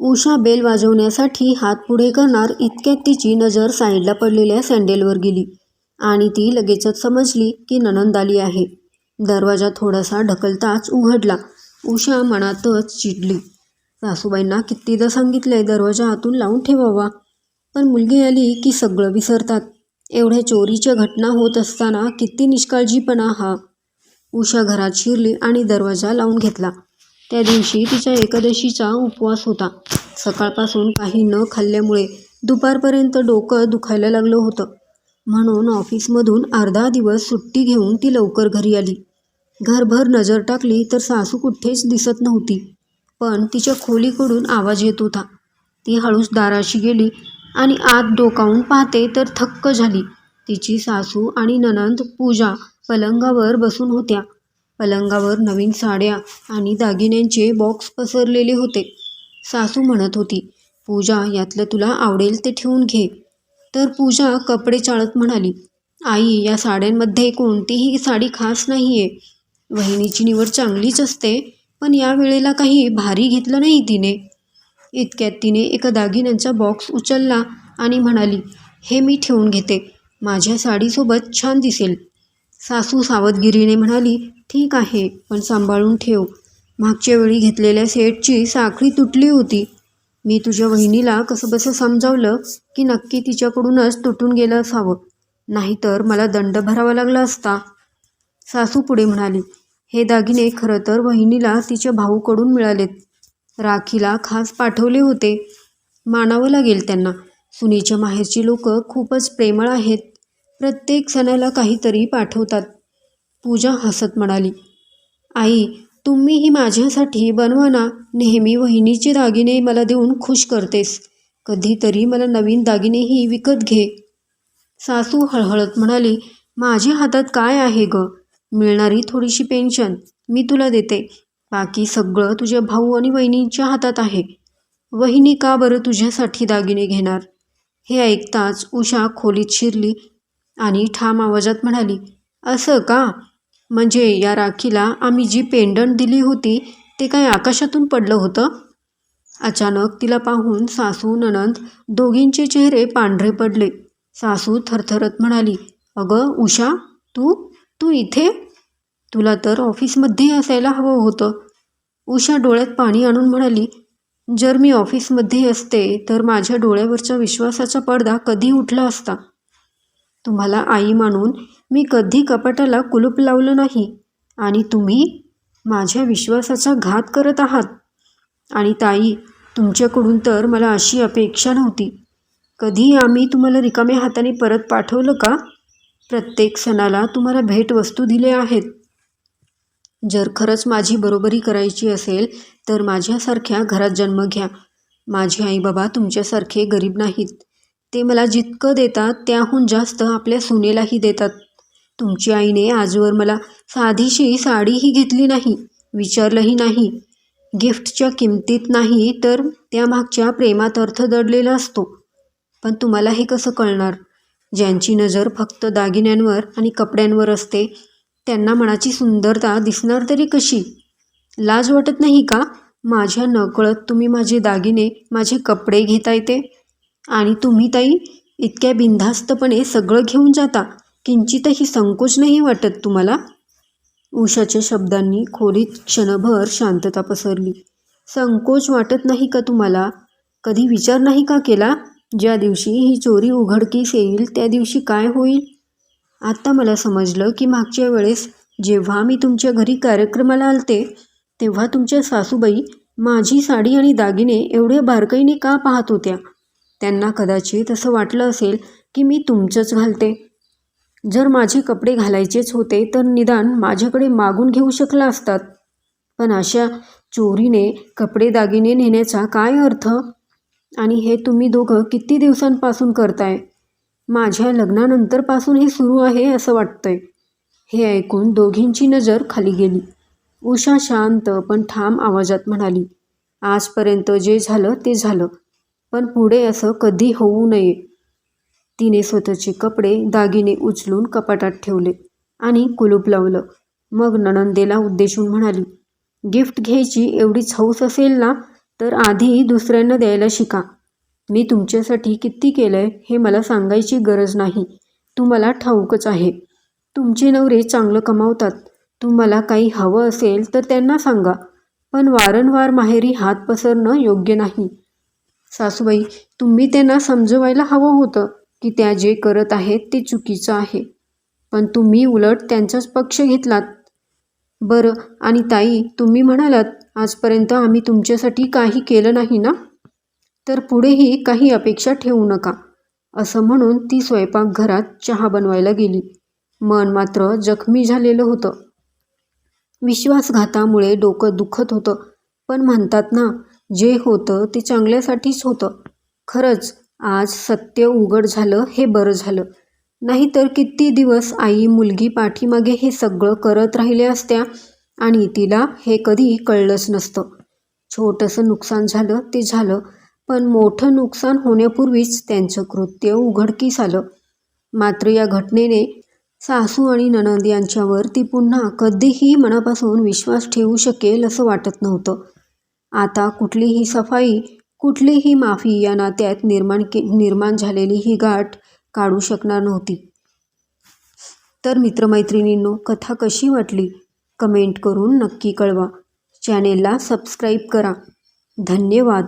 Usha bell वाजवण्यासाठी हात पुढे करणार इतक्यात तिची नजर साईडला पडलेल्या सँडेलवर गेली. आणि ती लगेचच समजली की ननंद आली आहे. दरवाजा थोडासा ढकलताच उघडला. उषा मनातच चिडली. सासूबाईंना कितीदा सांगितलंय दरवाजा आतून लावून ठेवावा. पण मुलगी आली की सगळं विसरतात. एवढ्या चोरीच्या घटना होत असताना किती निष्काळजीपणा हा. उषा घरात शिरली आणि दरवाजा लावून घेतला. त्या दिवशी तिच्या एकादशीचा उपवास होता. सकाळपासून काही न खाल्ल्यामुळे दुपारपर्यंत डोकं दुखायला लागलं होतं. म्हणून ऑफिसमधून अर्धा दिवस सुट्टी घेऊन ती लवकर घरी आली. घरभर नजर टाकली तर सासू कुठेच दिसत नव्हती पण तिच्या खोलीकडून आवाज येत होता. ती हळूच दाराशी गेली आणि आत डोकावून पाहते तर थक्क झाली. तिची सासू आणि ननंद पूजा पलंगावर बसून होत्या. पलंगावर नवीन साड्या आणि दागिन्यांचे बॉक्स पसरलेले होते. सासू म्हणत होती पूजा यातलं तुला आवडेल ते ठेवून घे. तर पूजा कपडे चाळत म्हणाली आई या साड्यांमध्ये कोणतीही साडी खास नाही आहे वहिनीची निवड चांगलीच असते पण या वेळेला काही भारी घेतलं नाही तिने. इतक्यात तिने एका दागिन्यांचा बॉक्स उचलला आणि म्हणाली हे मी ठेवून घेते. माझ्या साडीसोबत छान दिसेल. सासू सावधगिरीने म्हणाली ठीक आहे पण सांभाळून ठेव. मागच्या वेळी घेतलेल्या सेटची साखळी तुटली होती. मी तुझ्या वहिनीला कसं बसं समजावलं की नक्की तिच्याकडूनच तुटून गेलं असावं. नाहीतर मला दंड भरावा लागला असता. सासू पुढे म्हणाली हे दागिने खरं तर वहिनीला तिच्या भाऊकडून मिळालेत. राखीला खास पाठवले होते. मानावं लागेल त्यांना. सुनीच्या माहेरची लोक खूपच प्रेमळ आहेत. प्रत्येक सणाला काहीतरी पाठवतात. पूजा हसत म्हणाली आई तुम्हीही माझ्यासाठी बनवाना नेहमी वहिनीचे दागिने मला देऊन खुश करतेस. कधीतरी मला नवीन दागिनेही विकत घे. सासू हळहळत म्हणाली माझ्या हातात काय आहे ग? मिळणारी थोडीशी पेन्शन. मी तुला देते. बाकी सगळं तुझ्या भाऊ आणि वहिनीच्या हातात आहे. वहिनी का बरं तुझ्यासाठी दागिने घेणार? हे ऐकताच उषा खोलीत शिरली. आणि ठाम आवाजात म्हणाली असं का? म्हणजे या राखीला आम्ही जी पेंडंट दिली होती ते काय आकाशातून पडलं होतं? अचानक तिला पाहून सासू ननंद दोघींचे चेहरे पांढरे पडले. सासू थरथरत म्हणाली अगं उषा तू? तू इथे? तुला तर ऑफिसमध्ये असायला हवं होतं. उषा डोळ्यात पाणी आणून म्हणाली जर मी ऑफिसमध्ये असते तर माझ्या डोळ्यावरच्या विश्वासाचा पडदा कधी उठला असता? तुम्हाला आई मानून मी कधी कपाटाला कुलूप लावलं नाही. आणि तुम्ही माझ्या विश्वासाचा घात करत आहात. आणि ताई तुमच्याकडून तर मला अशी अपेक्षा नव्हती. कधी आम्ही तुम्हाला रिकाम्या हाताने परत पाठवलं का? प्रत्येक सणाला तुम्हाला भेटवस्तू दिल्या आहेत. जर खरंच माझी बरोबरी करायची असेल तर माझ्यासारख्या घरात जन्म घ्या. माझे आई बाबा तुमच्यासारखे गरीब नाहीत. ते मला जितकं देतात त्याहून जास्त आपल्या सुनेलाही देतात. तुमची आईने आजवर मला साधीशी साडीही घेतली नाही विचारलंही नाही. गिफ्टच्या किमतीत नाही तर त्यामागच्या प्रेमात अर्थ दडलेला असतो. पण तुम्हाला हे कसं कळणार? ज्यांची नजर फक्त दागिन्यांवर आणि कपड्यांवर असते त्यांना मनाची सुंदरता दिसणार तरी कशी? लाज वाटत नाही का? माझ्या नकळत तुम्ही माझे दागिने माझे कपडे घेता येते आणि तुम्ही ताई इतक्या बिनधास्तपणे सगळं घेऊन जाता किंचितही संकोच नाही वाटत तुम्हाला? उषाच्या शब्दांनी खोलीत क्षणभर शांतता पसरली. संकोच वाटत नाही का तुम्हाला? कधी विचार नाही का केला? ज्या दिवशी ही चोरी उघडकीस येईल त्या दिवशी काय होईल? आत्ता मला समजलं की मागच्या वेळेस जेव्हा मी तुमच्या घरी कार्यक्रमाला आलते तेव्हा तुमच्या सासूबाई माझी साडी आणि दागिने एवढ्या बारकाईने का पाहत होत्या? त्यांना कदाचित असं वाटलं असेल की मी तुमचंच घालते. जर माझे कपडे घालायचेच होते तर निदान माझ्याकडे मागून घेऊ शकला असतात. पण अशा चोरीने कपडे दागिने नेण्याचा काय अर्थ? आणि हे तुम्ही दोघं किती दिवसांपासून करताय? माझ्या लग्नानंतरपासून हे सुरू आहे असं वाटतंय. हे ऐकून दोघींची नजर खाली गेली. उषा शांत पण ठाम आवाजात म्हणाली आजपर्यंत जे झालं ते झालं. पण पुढे असं कधी होऊ नये. तिने स्वतःचे कपडे दागिने उचलून कपाटात ठेवले आणि कुलूप लावलं. मग नणंदेला उद्देशून म्हणाली गिफ्ट घ्यायची एवढीच हौस असेल ना तर आधी दुसऱ्यांना द्यायला शिका. मी तुमच्यासाठी किती केलं आहे हे मला सांगायची गरज नाही. तुम्हाला ठाऊकच आहे. तुमचे नवरे चांगलं कमावतात. तुम्हाला काही हवं असेल तर त्यांना सांगा. पण वारंवार माहेरी हात पसरणं योग्य नाही. सासूबाई तुम्ही त्यांना समजवायला हवं होतं की त्या जे करत आहेत ते चुकीचं आहे. पण तुम्ही उलट त्यांचाच पक्ष घेतलात. बरं आणि ताई तुम्ही म्हणालात आजपर्यंत आम्ही तुमच्यासाठी काही केलं नाही ना? तर पुढेही काही अपेक्षा ठेवू नका. असं म्हणून ती स्वयंपाकघरात चहा बनवायला गेली. मन मात्र जखमी झालेलं होतं. विश्वासघातामुळे डोकं दुखत होतं. पण म्हणतात ना जे होतं ते चांगल्यासाठीच होतं. खरंच आज सत्य उघड झालं हे बरं झालं. नाहीतर किती दिवस आई मुलगी पाठीमागे हे सगळं करत राहिल्या असत्या आणि तिला हे कधी कळलंच नसतं. छोटंसं नुकसान झालं ते झालं पण मोठं नुकसान होण्यापूर्वीच त्यांचं कृत्य उघडकीस आलं. मात्र या घटनेने सासू आणि ननद यांच्यावर ती पुन्हा कधीही मनापासून विश्वास ठेवू शकेल असं वाटत नव्हतं. आता कुठलीही सफाई कुठलीही माफी या नात्यात निर्माण के निर्माण झालेली ही गाठ काढू शकणार नव्हती. तर मित्रमैत्रिणींनो कथा कशी वाटली? कमेंट करून नक्की कळवा. चॅनेलला सबस्क्राईब करा. धन्यवाद.